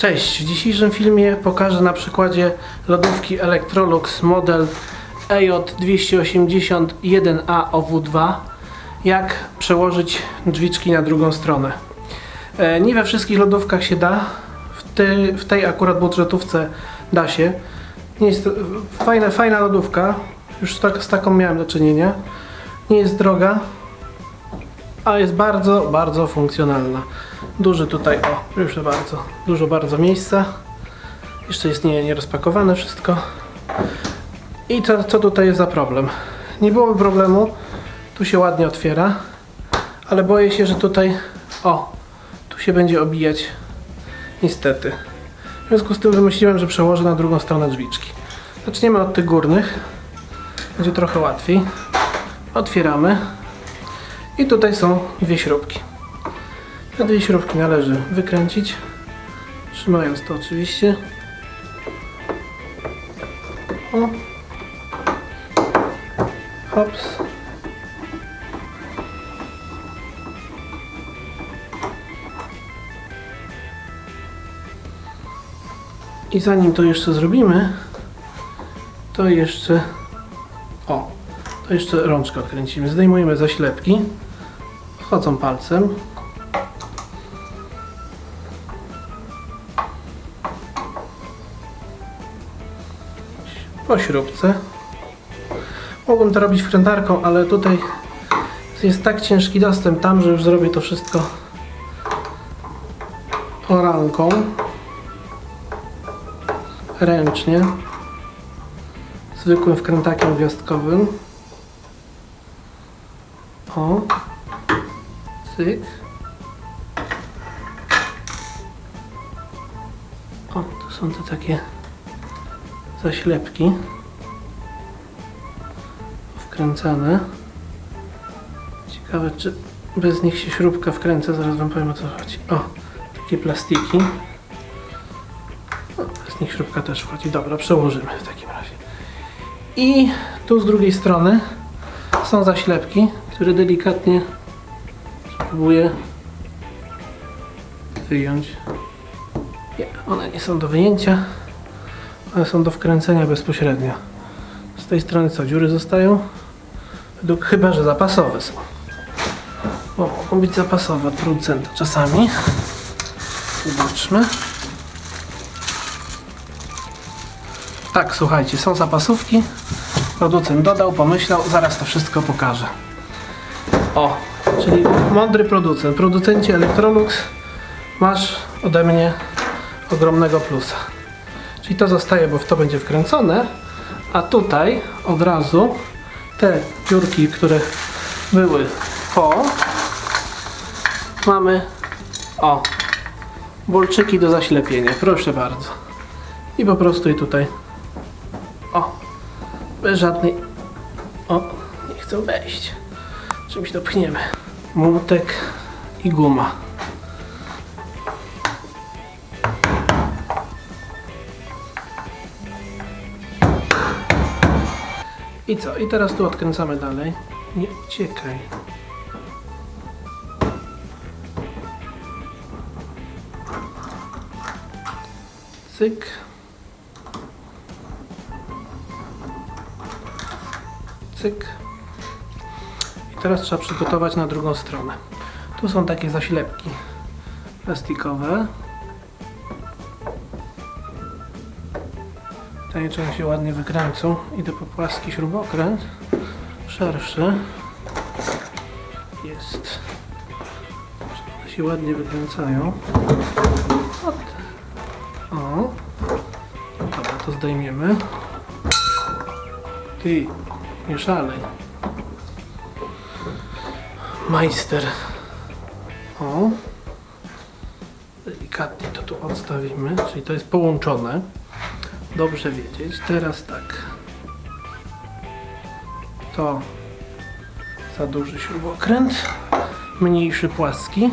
Cześć, w dzisiejszym filmie pokażę na przykładzie lodówki Electrolux model E EJ281A OW2 jak przełożyć drzwiczki na drugą stronę. E, Nie we wszystkich lodówkach się da, w, tej- w tej akurat budżetówce da się. Nie jest fajna, fajna lodówka, już tak, z taką miałem do czynienia. Nie jest droga, a jest bardzo, bardzo funkcjonalna. Duży tutaj, o, proszę bardzo, dużo bardzo miejsca. Jeszcze jest nie, nierozpakowane wszystko. I co, co tutaj jest za problem? Nie byłoby problemu, tu się ładnie otwiera, ale boję się, że tutaj, o, tu się będzie obijać, niestety. W związku z tym wymyśliłem, że przełożę na drugą stronę drzwiczki. Zaczniemy od tych górnych, będzie trochę łatwiej. Otwieramy. I tutaj są dwie śrubki. Te dwie śrubki należy wykręcić, trzymając to oczywiście. O. Hops. I zanim to jeszcze zrobimy, to jeszcze o, to jeszcze rączkę odkręcimy. Zdejmujemy zaślepki. Wchodzą palcem. Po śrubce. Mogłem to robić wkrętarką, ale tutaj jest tak ciężki dostęp tam, że już zrobię to wszystko oranką. Ręcznie. Zwykłym wkrętakiem gwiazdkowym. O. O, to są te takie zaślepki. Wkręcane. Ciekawe, czy bez nich się śrubka wkręca. Zaraz wam powiem o co chodzi. O, takie plastiki. Bez nich śrubka też wchodzi. Dobra, przełożymy w takim razie. I tu z drugiej strony są zaślepki, które delikatnie spróbuję wyjąć. Nie, one nie są do wyjęcia, one są do wkręcenia bezpośrednio. Z tej strony co, dziury zostają? Według, chyba, że zapasowe są. Bo mogą być zapasowe od producenta czasami. Zobaczmy. Tak, słuchajcie, są zapasówki. Producent dodał, pomyślał, zaraz to wszystko pokażę. O, czyli mądry producent. Producencie Electrolux masz ode mnie ogromnego plusa. Czyli to zostaje, bo w to będzie wkręcone, a tutaj od razu te piórki, które były po, mamy o, bolczyki do zaślepienia. Proszę bardzo. I po prostu i tutaj o, bez żadnej. O, nie chcę wejść. Czymś dopchniemy. Młotek i guma. I co? I teraz tu odkręcamy dalej. Nie uciekaj. Cyk. Cyk. Teraz trzeba przygotować na drugą stronę. Tu są takie zaślepki plastikowe. Te one się ładnie wykręcą. Idę po płaski śrubokręt. Szerszy. Jest. One się ładnie wykręcają. O. Dobra, to zdejmiemy. Ty, nie szalej. Majster. O. Delikatnie to tu odstawimy, czyli to jest połączone. Dobrze wiedzieć. Teraz tak. To za duży śrubokręt. Mniejszy płaski.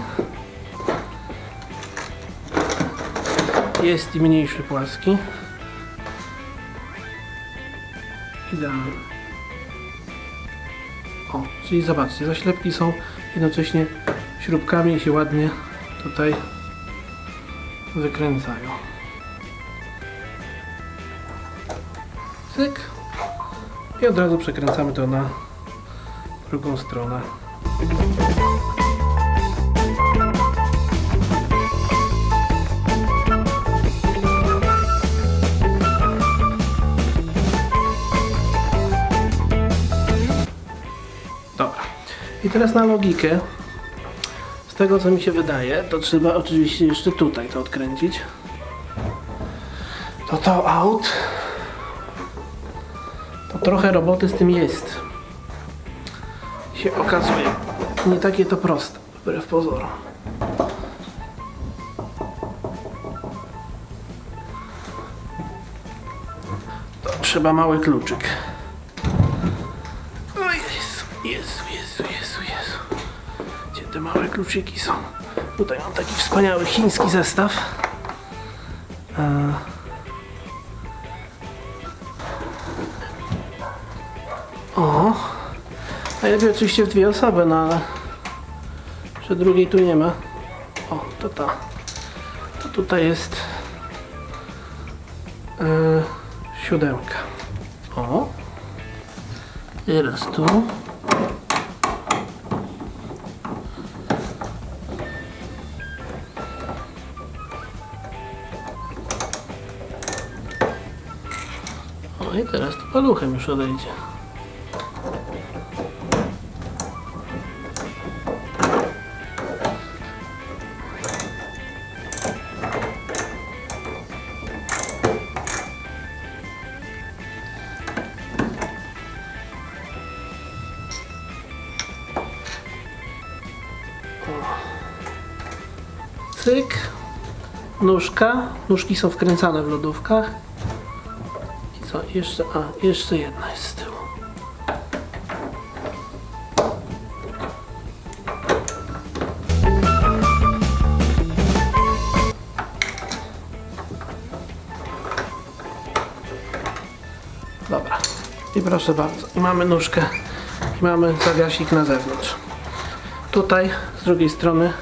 Jest i mniejszy płaski. Idealnie. O, czyli zobaczcie, zaślepki są jednocześnie śrubkami i się ładnie tutaj wykręcają. Cyk. I od razu przekręcamy to na drugą stronę. I teraz na logikę. Z tego co mi się wydaje, to trzeba oczywiście jeszcze tutaj to odkręcić. To to out. To trochę roboty z tym jest. Się okazuje. Nie takie to proste, wbrew pozorom. Trzeba mały kluczyk. Kluczyki są? Tutaj mam taki wspaniały chiński zestaw. E, O, najlepiej oczywiście w dwie osoby, no ale że drugiej tu nie ma. O, to ta. To tutaj jest e, siódemka. O, teraz tu. Paluchem już odejdzie. Cyk. Nóżka. Nóżki są wkręcane w lodówkach. Co? Jeszcze, a, jeszcze jedna jest z tyłu. Dobra. I proszę bardzo. I mamy nóżkę. I mamy zawiasik na zewnątrz. Tutaj z drugiej strony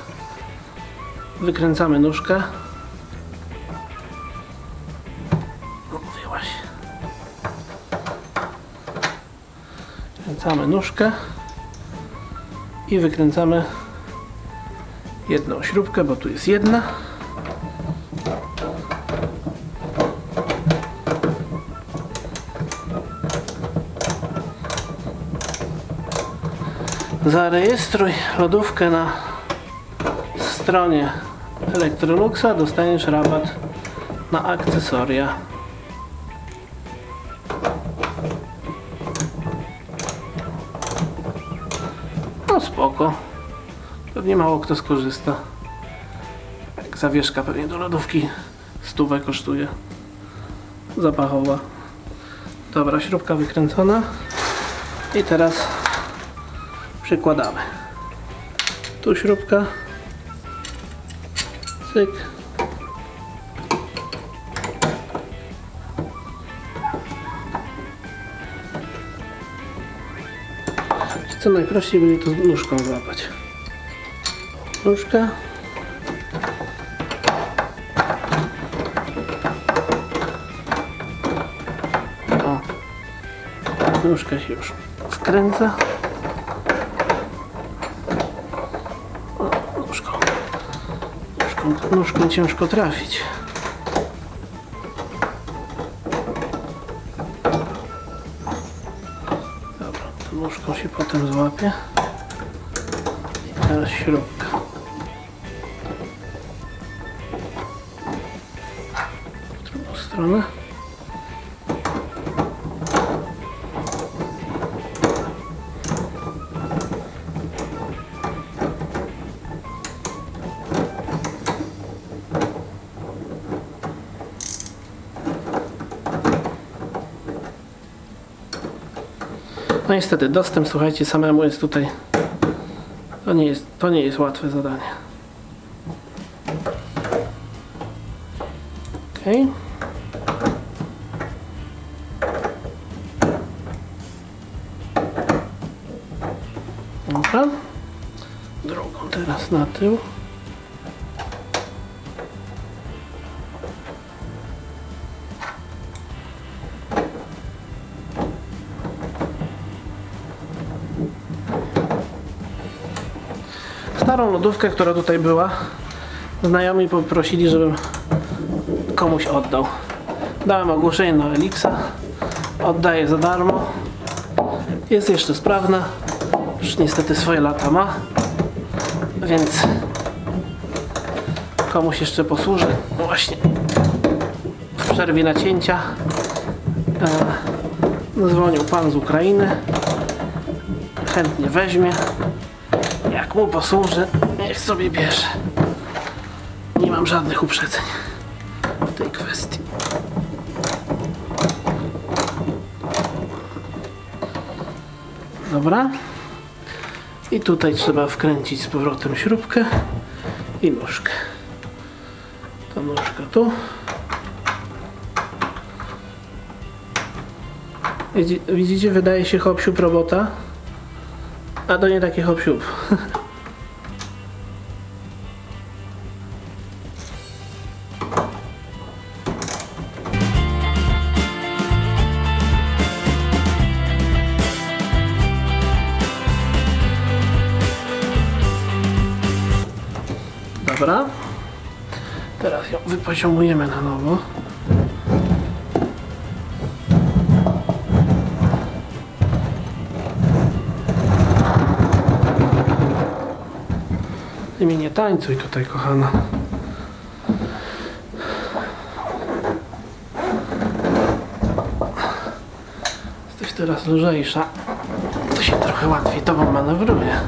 wykręcamy nóżkę. Kręcamy nóżkę i wykręcamy jedną śrubkę, bo tu jest jedna. Zarejestruj lodówkę na stronie Electroluxa dostaniesz rabat na akcesoria. Spoko. Pewnie mało kto skorzysta. Jak zawieszka pewnie do lodówki stówę kosztuje. Zapachowa. Dobra, śrubka wykręcona. I teraz przykładamy. Tu śrubka. Cyk. Co najprościej będzie to z nóżką złapać. Nóżka. O. Nóżka się już wkręca. O, nóżką. Nóżką, nóżką ciężko trafić. Potem złapie. I teraz śrubka. W drugą stronę. No niestety, dostęp, słuchajcie, samemu jest tutaj. To nie jest, to nie jest łatwe zadanie. Ok. Dobra. Drugą teraz na tył. Starą lodówkę, która tutaj była. Znajomi poprosili, żebym komuś oddał. Dałem ogłoszenie na Elixa. Oddaję za darmo. Jest jeszcze sprawna. Już niestety swoje lata ma. Więc komuś jeszcze posłuży. No właśnie w przerwie nacięcia e, dzwonił pan z Ukrainy. Chętnie weźmie. Jak mu posłuży, niech sobie bierze. Nie mam żadnych uprzedzeń w tej kwestii. Dobra. I tutaj trzeba wkręcić z powrotem śrubkę i nóżkę. Ta nóżka tu. Widzi- Widzicie, wydaje się hop robota, a to nie taki hop Wypoziomujemy na nowo. Ty mi nie tańcuj tutaj, kochana. Jesteś teraz lżejsza. To się trochę łatwiej tobą manewruje.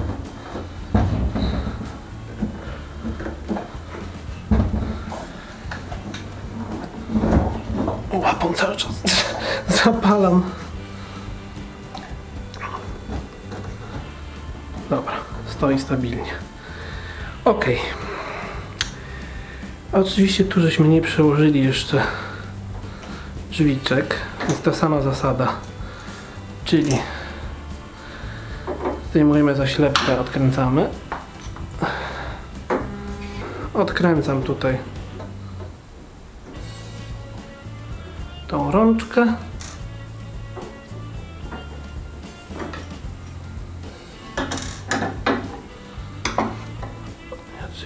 Zapalam. Dobra, stoi stabilnie. Ok. Oczywiście tu żeśmy nie przełożyli jeszcze drzwiczek, więc ta sama zasada. Czyli zdejmujemy zaślepkę, odkręcamy. Odkręcam tutaj tą rączkę.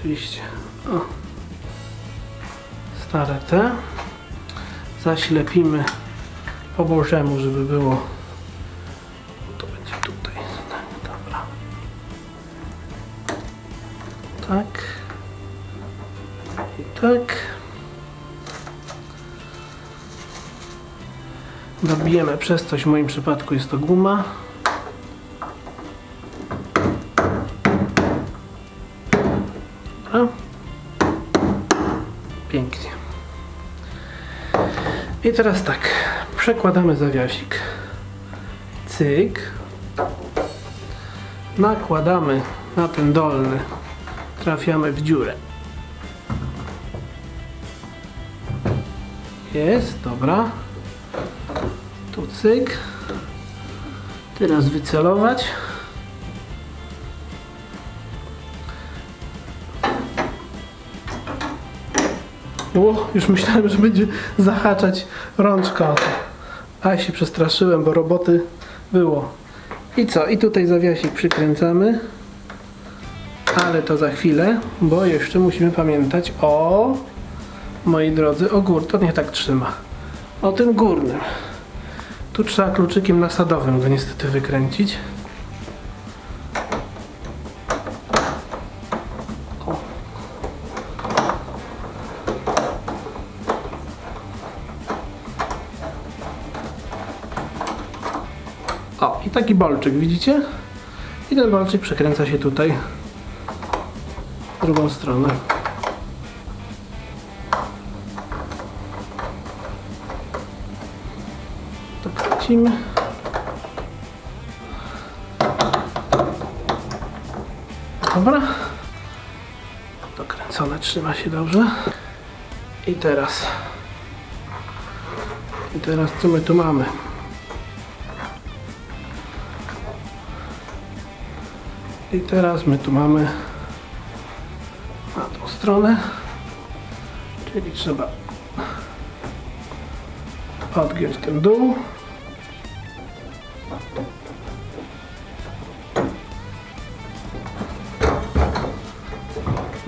Oczywiście. O. Stare te. Zaślepimy po bożemu, żeby było. To będzie tutaj. Dobra. Tak. I tak. Dobijemy przez coś, w moim przypadku jest to guma. I teraz tak, przekładamy zawiasik. Cyk. Nakładamy na ten dolny. Trafiamy w dziurę. Jest, dobra. Tu cyk. Teraz wycelować. O, już myślałem, że będzie zahaczać rączka to. A się przestraszyłem, bo roboty było. I co? I tutaj zawiasik przykręcamy. Ale to za chwilę, bo jeszcze musimy pamiętać o, moi drodzy, o gór. To nie tak trzyma. O tym górnym. Tu trzeba kluczykiem nasadowym go niestety wykręcić. Taki bolczyk, widzicie? I ten bolczyk przekręca się tutaj w drugą stronę. To kręcimy. Dobra. Dokręcone, trzyma się dobrze. I teraz. I teraz co my tu mamy? I teraz my tu mamy na tą stronę, czyli trzeba odgiąć ten dół.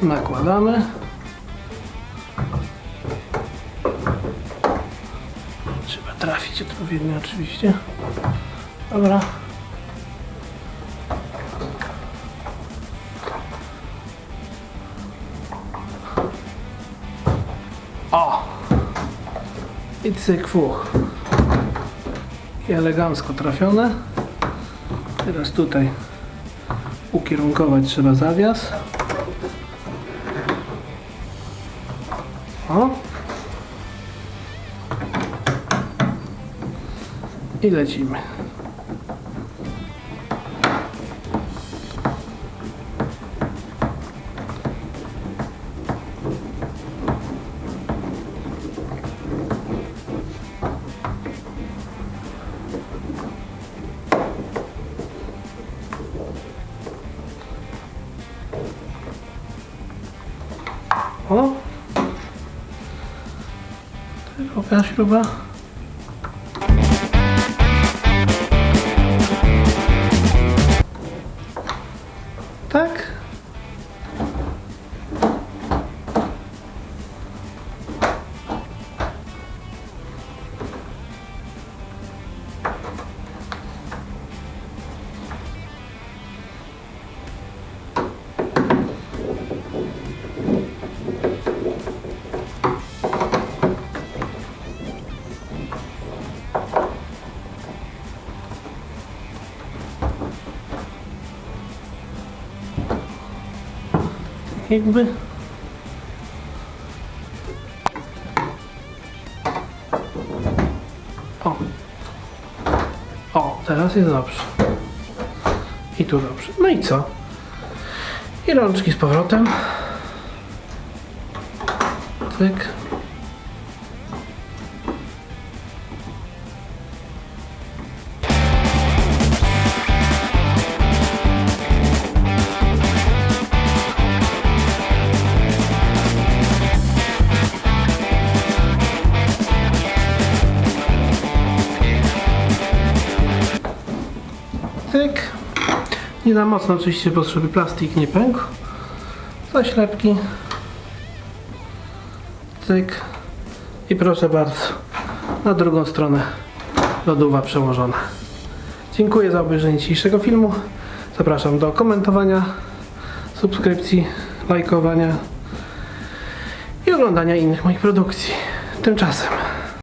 Nakładamy. Trzeba trafić odpowiednio oczywiście. Dobra. I cyk fuch. I elegancko trafione. Teraz tutaj ukierunkować trzeba zawias. O. I lecimy. je peux. Jakby. O. O, teraz jest dobrze. I tu dobrze. No i co? I rączki z powrotem. Cyk. Nie za mocno oczywiście, bo żeby plastik nie pękł. Zaślepki. Tyk. I proszę bardzo, na drugą stronę lodówa przełożona. Dziękuję za obejrzenie dzisiejszego filmu. Zapraszam do komentowania, subskrypcji, lajkowania i oglądania innych moich produkcji. Tymczasem